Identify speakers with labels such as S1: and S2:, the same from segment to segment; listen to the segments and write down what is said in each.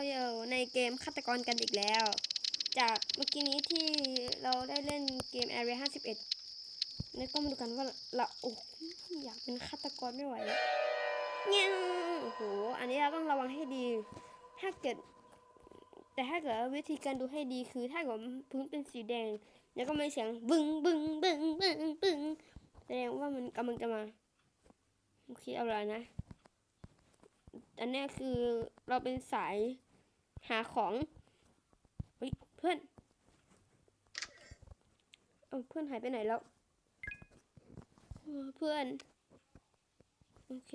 S1: เราอยู่ในเกมฆาตกรกันอีกแล้ว จากเมื่อกี้นี้ที่เราได้เล่นเกม Area 51นี่ก็มาดูกันว่าเราโอ้อยากเป็นฆาตกรไม่ไหวแล้วเนี่ยโอ้โหอันนี้เราต้องระวังให้ดี ถ้าเกิด แต่ถ้าเกิดวิธีการดูให้ดีคือถ้าเกิดพื้นเป็นสีแดง แล้วก็มีเสียงบึ้งบึ้งบึ้งบึ้งบึ้งแสดงว่ามันกำลังจะมาโอเคเอาละนะอันนี้คือเราเป็นสาย หาของเฮ้ยเพื่อนเอาเพื่อนหายไปไหนแล้วเพื่อน โอเค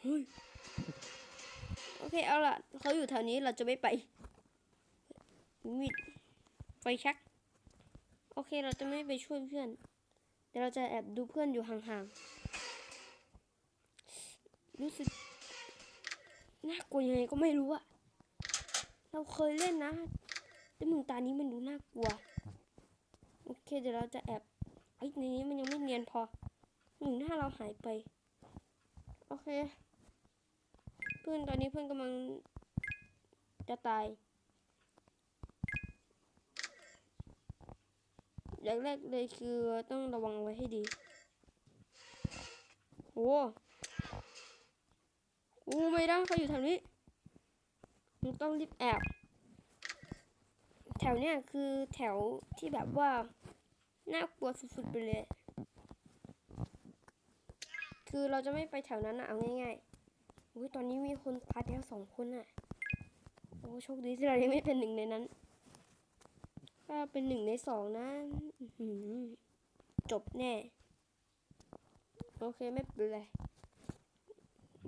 S1: เฮ้ยโอเคเอาล่ะเขาอยู่แถวนี้เราจะไม่ไปมีดไฟชัก โอเคเราจะไม่ไปช่วยเพื่อนแต่เราจะแอบดูเพื่อนอยู่ห่างๆรู้สึก น่ากลัวยังไงก็ไม่รู้อะเราเคยเล่นนะ แต่มึงตานี้มันดูน่ากลัว โอเคเดี๋ยวเราจะแอบไอ้ในนี้มันยังไม่เนียนพอหนึ่งถ้าเราหายไป โอเค เพื่อนตอนนี้เพื่อนกำลังจะตายอย่างแรกเลยคือต้องระวังไว้ให้ดีโอ้ อ้ไม่ได้เขาอยู่แถวนี้มันต้องรีบแอบแถวเนี้ยคือแถวที่แบบว่าน่ากลัวสุดๆไปเลย คือเราจะไม่ไปแถวนั้นนะเอาง่ายๆอุ้ยตอนนี้มีคนตายไปแล้วสองคนอะโอ้โชคดีที่เรายังไม่เป็นหนึ่งในนั้น ถ้าเป็นหนึ่งในสองนะจบแน่ โอเคไม่เป็นไร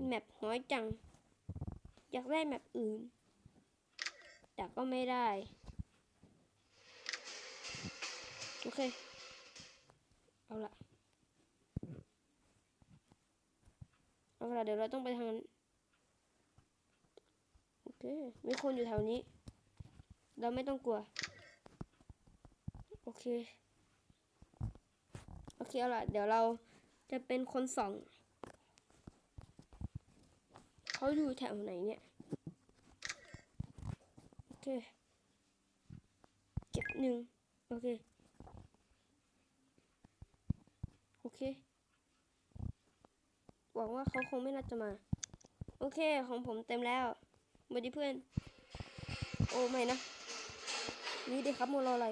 S1: แมปน้อยจัง อยากได้แมปอื่น แต่ก็ไม่ได้ โอเค เอาละเอาละเดี๋ยวเราต้องไปทางนั้นโอเค มีคนอยู่แถวนี้ เราไม่ต้องกลัว โอเค โอเค เอาละเดี๋ยวเราจะเป็นคนสอง เขาอยู่แถวไหนเนี่ยโอเคเก็บหนึ่งโอเคโอเคหวังว่าเขาคงไม่น่าจะมา โอเคของผมเต็มแล้วสวัสดีเพื่อน โอ้ไม่นะนี่เด็กครับโมรออะไร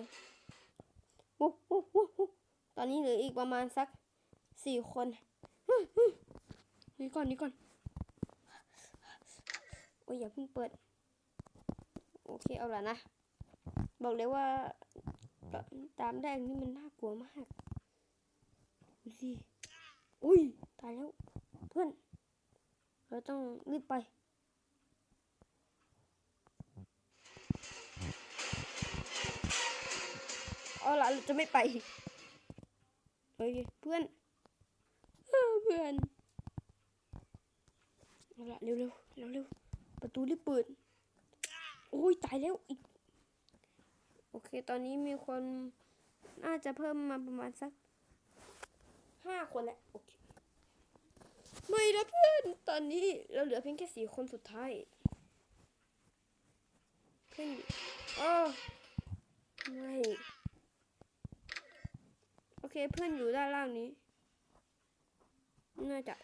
S1: วู้วู้วู้วู้ตอนนี้เหลืออีกประมาณสักสี่คนนี่ก่อนนี่ก่อน อ้ยอย่าเพิ่งเปิด โอเคเอาละนะ บอกเลยว่าตามแดงนี่มันน่ากลัวมากดูสิอุ้ยตายแล้วเพื่อน เราต้องรีบไปเอาละเราจะไม่ไปเฮ้ยเพื่อนเพื่อนเอาละเร็วเร็วเร็วเร็ว ประตูรีบเปิด โอ้ยตายแล้วอีก โอเค ตอนนี้มีคนน่าจะเพิ่มมาประมาณสักห้าคนแหละโอเคไม่นะเพื่อน ตอนนี้เราเหลือเพียงแค่สี่คนสุดท้าย เพื่อนอ้อไม่โอเคเพื่อนอยู่ด้านล่างนี้ น่าจะ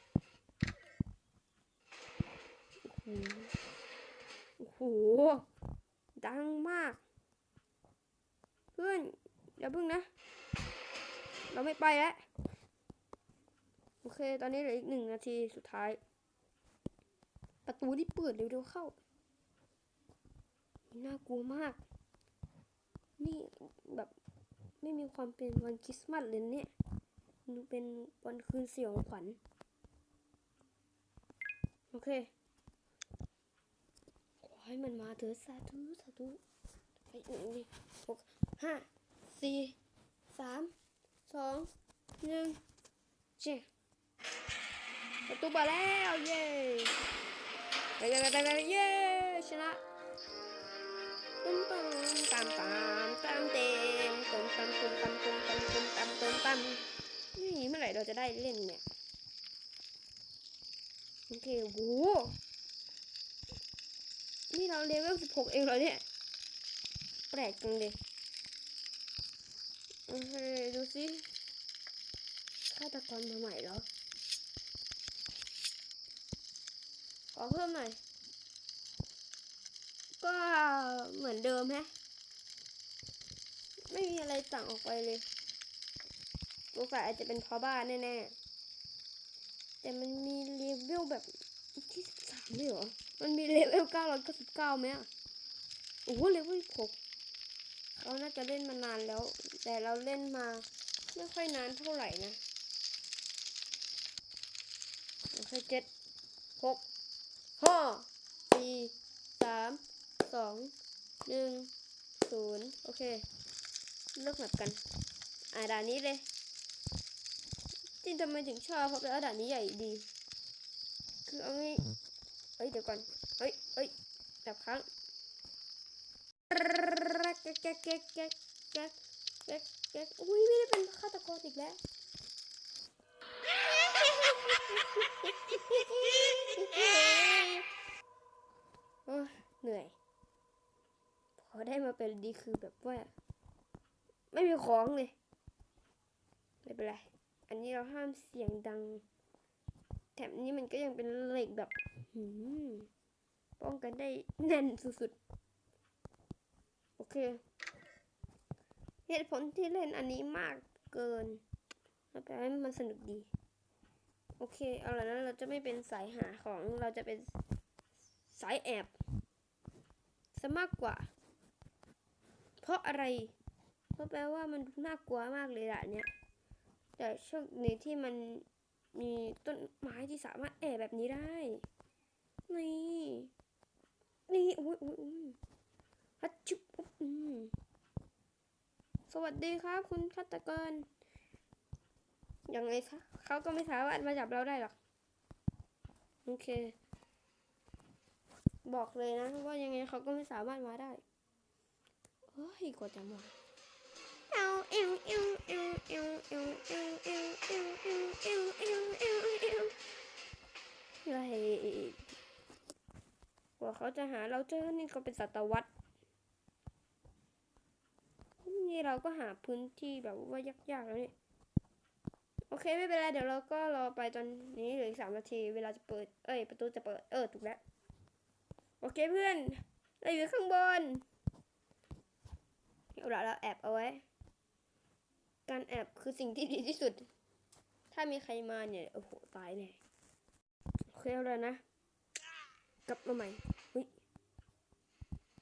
S1: อ้โห โอ้โห ดังมาก เพื่อนอย่าพึ่งนะ เราไม่ไปแล้ว โอเค ตอนนี้เหลืออีกหนึ่งนาทีสุดท้าย ประตูที่เปิดเร็วๆเข้า น่ากลัวมาก นี่แบบไม่มีความเป็นวันคริสต์มาสเลยเนี่ยเป็นวันคืนสยองขวัญ โอเค ให้มันมาเถอะสาธุสาธุไปหนึ่งดิหกห้าสี่สามสองหนึ่งเจ๊ประตูเปิดแล้วเย้ไปไปไปไปเย้ชนะตุ้มตุ้มตามตามตามเต็มตุ้มตามตุ้มตามตุ้มตามตุ้มตามตุ้มตามนี่เมื่อไหร่เราจะได้เล่นเนี่ยโอเคโห ที่เราเลเวลสิบหกเองเหรอเนี่ย แปลกจังเลยโอเคดูสิฆาตกรมาใหม่เหรอ ขอเพิ่มหน่อย ก็เหมือนเดิมแฮะ ไม่มีอะไรต่างออกไปเลยสงสัยอาจจะเป็นพราะบ้านแน่ๆ แต่มันมีเลเวลแบบที่สิบสามเลยเหรอ มันมีเลเวลเก้าร้อยเก้าสิบเก้าไหมอะโอ้โหเลเวลหกเขาน่าจะเล่นมานานแล้ว แต่เราเล่นมาไม่ค่อยนานเท่าไหร่นะโอเคเจ็ดหกห้าสี่สามสองหนึ่งศูนย์โอเค เลือกแบบกัน อ่าด่านนี้เลยจริงทำไมถึงชอบเพราะว่าด่านนี้ใหญ่ดี คือเอางี้ เอ้ยเดี๋ยวก่อน เฮ้ยเฮ้ยจับครั้งแก๊กแก๊กแก๊กแก๊กแก๊กแก๊กแก๊กอุ้ยไม่ได้เป็นฆาตกรอีกแล้วเหนื่อย พอได้มาเป็นดีคือแบบว่า ไม่มีของเลย ไม่เป็นไร อันนี้เราห้ามเสียงดัง แถมนี้มันก็ยังเป็นเหล็กแบบป้องกันได้แน่นสุดๆ โอเค เหตุผลที่เล่นอันนี้มากเกินแล้วแปลว่ามันสนุกดี โอเค เอาละนั้นเราจะไม่เป็นสายหาของเราจะเป็นสายแอบซะมากกว่า เพราะอะไร เพราะแปลว่ามันน่ากลัวมากเลยอะเนี่ย แต่โชคดีที่มัน มีต้นไม้ที่สามารถแอบแบบนี้ได้ นี่ นี่โอ้ยอุ้ยอุ้ยฮัดจุบอุ๊บอืมสวัสดีครับ คุณฆาตกรยังไงคะเขาก็ไม่สามารถมาจับเราได้หรอก โอเค บอกเลยนะว่ายังไงเขาก็ไม่สามารถมาได้เฮ้ยกว่าจะมา กว่าเขาจะหาเราเจอ นี่เขาเป็นสัตวรรษ นี่เราก็หาพื้นที่แบบว่ายากๆแล้วนี่ โอเคไม่เป็นไร เดี๋ยวเราก็รอไปตอนนี้เหลืออีกสามนาที เวลาจะเปิด เอ้ย ประตูจะเปิด เออ ถูกแล้ว โอเคเพื่อน เราอยู่ข้างบนเอาละเราแอบเอาไว้ การแอบคือสิ่งที่ดีที่สุด ถ้ามีใครมาเนี่ย โอ้โห ตายแน่โอเคเอาเลยนะ กลับมาใหม่เฮ้ย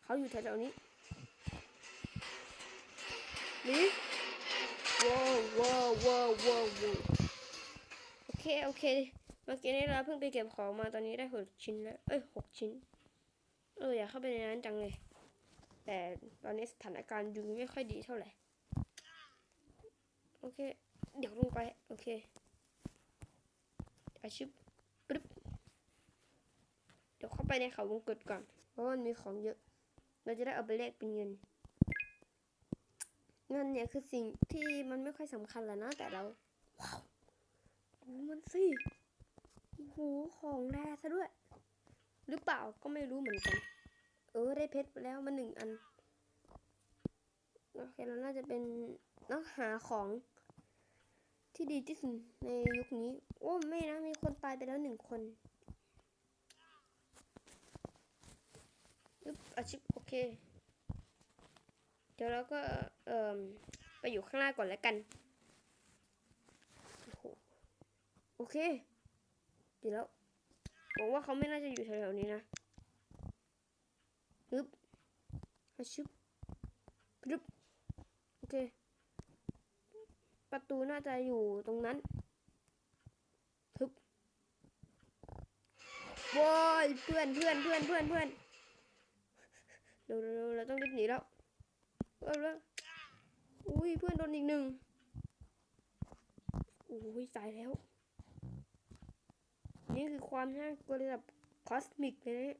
S1: เขาอยู่แถวๆนี้นี่ว้าวว้าวว้าวว้าวว้าวโอเค โอเค เมื่อกี้นี้เราเพิ่งไปเก็บของมาตอนนี้ได้หกชิ้นแล้ว เอ้ยหกชิ้น เอออยากเข้าไปในนั้นจังเลย แต่ตอนนี้สถานการณ์ดูไม่ค่อยดีเท่าไหร่ อเค เดี๋ยวลงไป โอเคอาชิบปึ๊บเดี๋ยวเข้าไปในเขาวงกตก่อน เพราะมันมีของเยอะ เราจะได้เอาไปแลกเป็นเงิน เงินเนี่ยคือสิ่งที่มันไม่ค่อยสำคัญแหละนะแต่เรา ว้าวดูมันสิโอ้โหของแร่ซะด้วย หรือเปล่าก็ไม่รู้เหมือนกัน เออได้เพชรไปแล้วมาหนึ่งอัน โอเคเราน่าจะเป็นนักหาของ ที่ดีที่สุดในยุคนี้ โอ้ไม่นะมีคนตายไปแล้วหนึ่งคนอึ๊บอาชิบโอเค เดี๋ยวเราก็เอ่อไปอยู่ข้างหน้าก่อนแล้วกัน โอเคเดี๋ยวแล้วบอกว่าเขาไม่น่าจะอยู่แถวๆนี้นะปึ๊บอาชิบปึ๊บโอเค ประตูน่าจะอยู่ตรงนั้นทึบโว้ยเพื่อนเพื่อนเพื่อนเพื่อนเพื่อนเร็วเร็วเราต้องรีบหนีแล้วเร็วเร็วอุ้ยเพื่อนโดนอีกหนึ่งอุ้ยตายแล้ว นี่คือความน่ากลัวระดับคอสมิกเลยนะ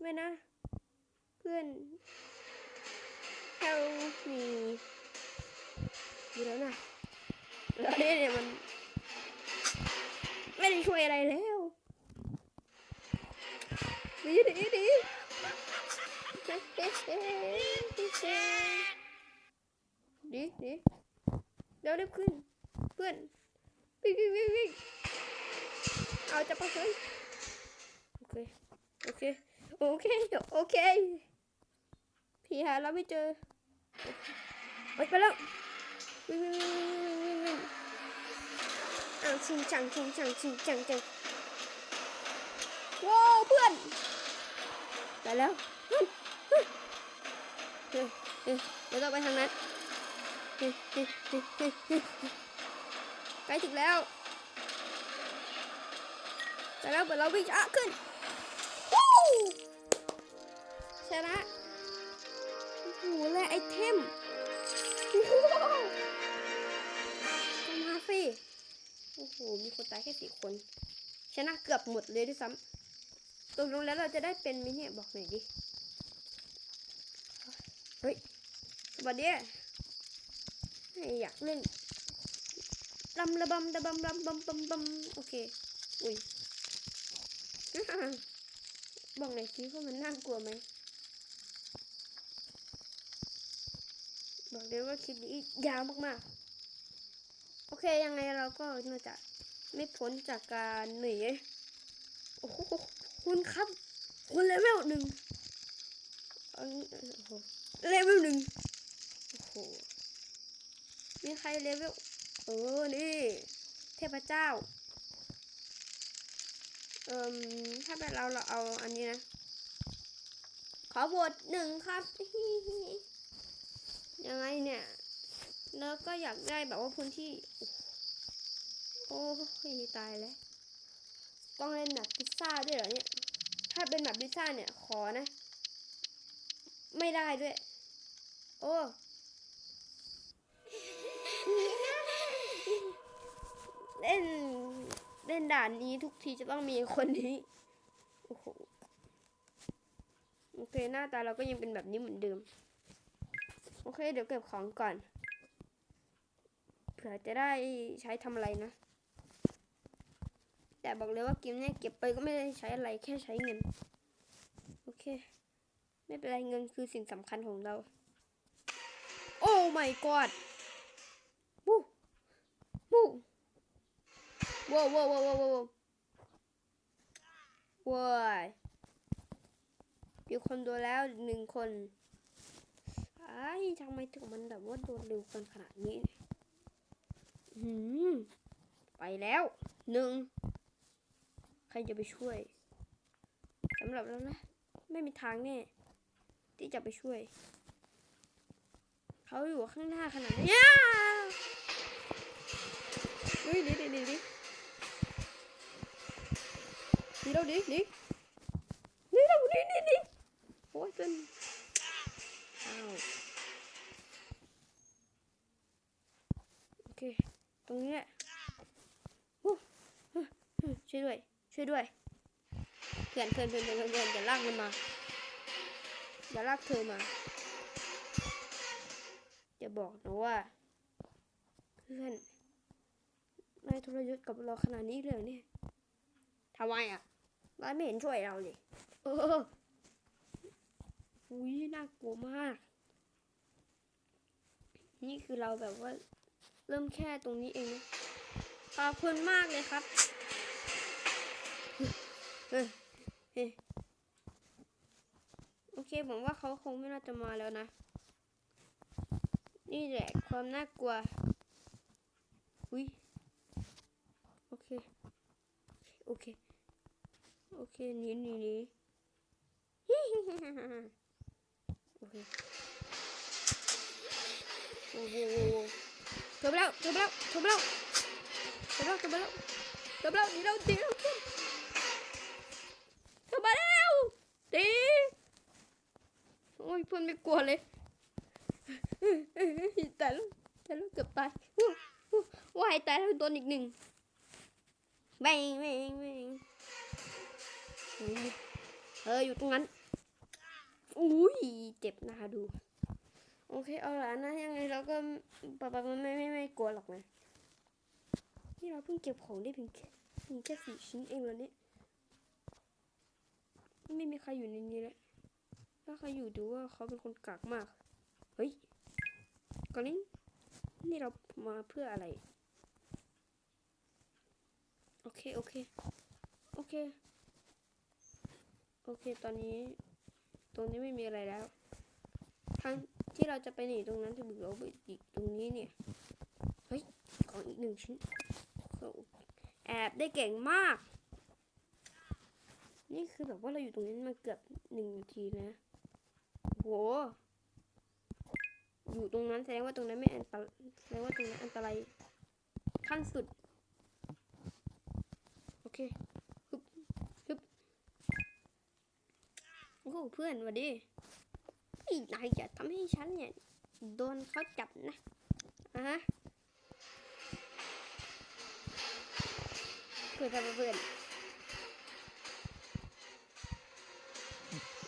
S1: ไม่นะ เพื่อน help me อยู่แล้วนะแล้วเนี่ยเนี่ยมัน ไม่ได้ช่วยอะไรแล้วหนีหนีหนีเฮ้เฮ้เฮ้เฮ้หนีหนีเร็วรีบขึ้น เพื่อนวิ่งวิ่งวิ่งวิ่งเอาจะไปเลยโอเค โอเค โอเค โอเค พี่หาเราไม่เจอโอ๊ยไปแล้ว วิ่งวิ่งวิ่งวิ่งวิ่งวิ่งอ้าวชิงจังชิงจังชิงจังจังว้าวเพื่อนไปแล้วเฮ้ยเฮ้ยเฮ้ยเฮ้ยเดี๋ยวต้องไปทางนั้นใกล้ถึงแล้วไปแล้วเปิดเราวิ่งช้าขึ้นวู้ชนะโอ้โหและไอเทมว้าว โอ้โห มีคนตายแค่สี่คน ชนะเกือบหมดเลยด้วยซ้ำตกลงแล้วเราจะได้เป็นไหมเนี่ยบอกหน่อยดิ เฮ้ย สวัสดีอยากเล่นลำระบำระบำลำบำบำบำโอเค อุ้ยบอกหน่อยสิว่ามันน่ากลัวไหมบอกเลยว่าคลิปนี้ยาวมากๆ เคยังไงเราก็น่าจะไม่พ้นจากการหนีโอ้โหคุณครับ คุณเลเวลหนึ่งอันนี้โอ้โหเลเวลหนึ่งโอ้โหมีใครเลเวลเออนี่เทพเจ้าเอ่มถ้าเป็นเราเราเอาอันนี้นะ ขอโหวตหนึ่งครับยังไงเนี่ย แล้วก็อยากได้แบบว่าพื้นที่ โอ้โหตายแล้วต้องเล่นแบบพิซซ่าด้วยเหรอเนี่ย ถ้าเป็นแบบพิซซ่าเนี่ยขอนะ ไม่ได้ด้วย โอ้เล่นเล่นด่านนี้ทุกทีจะต้องมีคนนี้โอ้โหโอเคหน้าตาเราก็ยังเป็นแบบนี้เหมือนเดิม โอเค เดี๋ยวเก็บของก่อน ผื่อจะได้ใช้ทำอะไรนะ แต่บอกเลยว่าเกมเนี้ยเก็บไปก็ไม่ได้ใช้อะไรแค่ใช้เงิน โอเค ไม่เป็นไรเงินคือสิ่งสำคัญของเรา โอ้ my god วู้วู้ว้าวว้าวว้าวว้าวว้าวว้ายมีคนโดนแล้วหนึ่งคนไอ้ทำไมถึงมันแบบว่าโดนเร็วกันขนาดนี้ ไปแล้วหนึ่งใครจะไปช่วยสำหรับเรานะ ไม่มีทางแน่ที่จะไปช่วย เขาอยู่ข้างหน้าขนาดนี้ย่าเฮ้ยดิดิดิดิดิเราดิดิดิเราดิดิดิโอ้ยเป็นอ้าวโอเค รงนี้แหละโอ้เฮ้ยเฮ้ยช่วยด้วย ช่วยด้วยเพื่อนเพื่อนเพื่อนเพื่อนเพื่อนอย่าลากมันมาอย่าลากเธอมา จะบอกนะว่า เพื่อนนายทรยศกับเราขนาดนี้เลยเหรอเนี่ยทำไมอะนายไม่เห็นช่วยเราเลยเอออุ้ยน่ากลัวมาก นี่คือเราแบบว่า เริ่มแค่ตรงนี้เอง ขอบคุณมากเลยครับเฮ้ยเฮ้ยโอเคผมว่าเขาคงไม่น่าจะมาแล้วนะ นี่แหละความน่ากลัว อุ้ยโอเค โอเค โอเคหนีหนีหนีโอเค จอไปแล้วเจอไปแล้วเจอไปแล้วเจอไปแล้วเจอไปแล้วเจอไปแล้วดีแล้วดีแล้วเจอมาแล้วดีโอ้ยเพื่อนไม่กลัวเลยตายแล้วตายแล้วเกือบตายอู้อู้ว่ายตายแล้วโดนอีกหนึ่งแบงแบงแบงเอออยู่ตรงนั้นอุ้ยเจ็บนะคะดู โอเคเอาละนะยังไงเราก็ปะปะไม่ไม่ไม่ไม่กลัวหรอกนะนี่เราเพิ่งเก็บของได้เพียงแค่เพียงแค่สี่ชิ้นเองแล้วเนี่ยไม่มีใครอยู่ในนี้แล้วถ้าใครอยู่ดูว่าเขาเป็นคนกากมาก เฮ้ยกอลินนี่เรามาเพื่ออะไร โอเค โอเค โอเค โอเค ตอนนี้ ตรงนี้ไม่มีอะไรแล้ว ทาง ที่เราจะไปหนีตรงนั้นจะบุกเราไปอีกตรงนี้เนี่ย เฮ้ย ของอีกหนึ่งชิ้น แอบได้เก่งมาก นี่คือแบบว่าเราอยู่ตรงนี้มาเกือบหนึ่งนาทีนะ โห อยู่ตรงนั้นแสดงว่าตรงนั้นไม่อันตรายแสดงว่าตรงนั้นอันตรายขั้นสุด โอเคฮึบฮึบโอ้โหเพื่อนหวัดดี นายอย่าทำให้ฉันเนี่ย โดนเขาจับนะอะฮะเพื่อนเพื่อน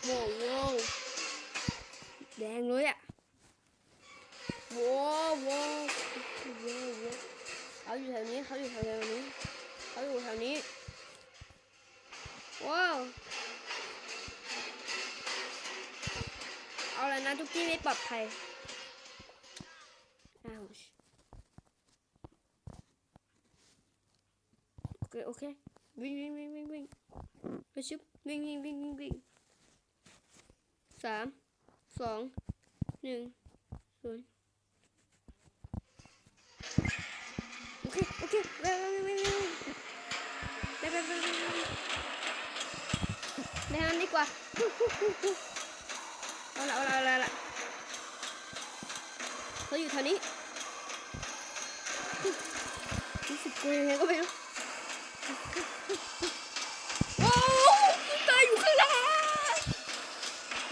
S1: โว้วโว้วแดงเลยอะ ปลอดภัยอ้าวโอเคโอเควิ่งวิ่งวิ่งวิ่งวิ่งไปชุบวิ่งวิ่งวิ่งวิ่งวิ่งสามสองหนึ่งศูนย์โอเคโอเควิ่งวิ่งวิ่งวิ่งวิ่งไปไปไปไปไปในนั้นดีกว่าเอาละเอาละเอาละ เอาละเขาอยู่แถวนี้รู้สึกกลัวยังไงก็ไม่รู้โอ้ตายอยู่ข้างล่าง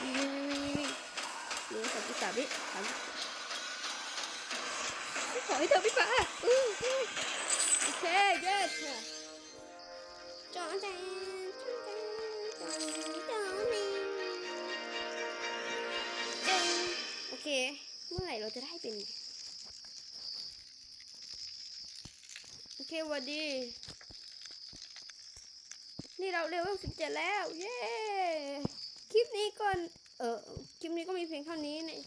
S1: วิ่งวิ่งวิ่งวิ่งวิ่งเหลือสามสิบสามวิสามขอให้เธอพี่ฟ้าอื้ออื้อโอเค yes จอแดจอแดงจอแดงจอแดงจงโอเค เมื่อไหร่เราจะได้เป็น โอเควันดี นี่เราเลเวลสิบเจ็ดแล้ว เย้ คลิปนี้ก่อน เออคลิปนี้ก็มีเพียงเท่านี้เนี่ย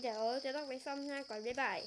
S1: เดี๋ยวจะต้องไปซ่อมหน้าก่อน บ๊ายบาย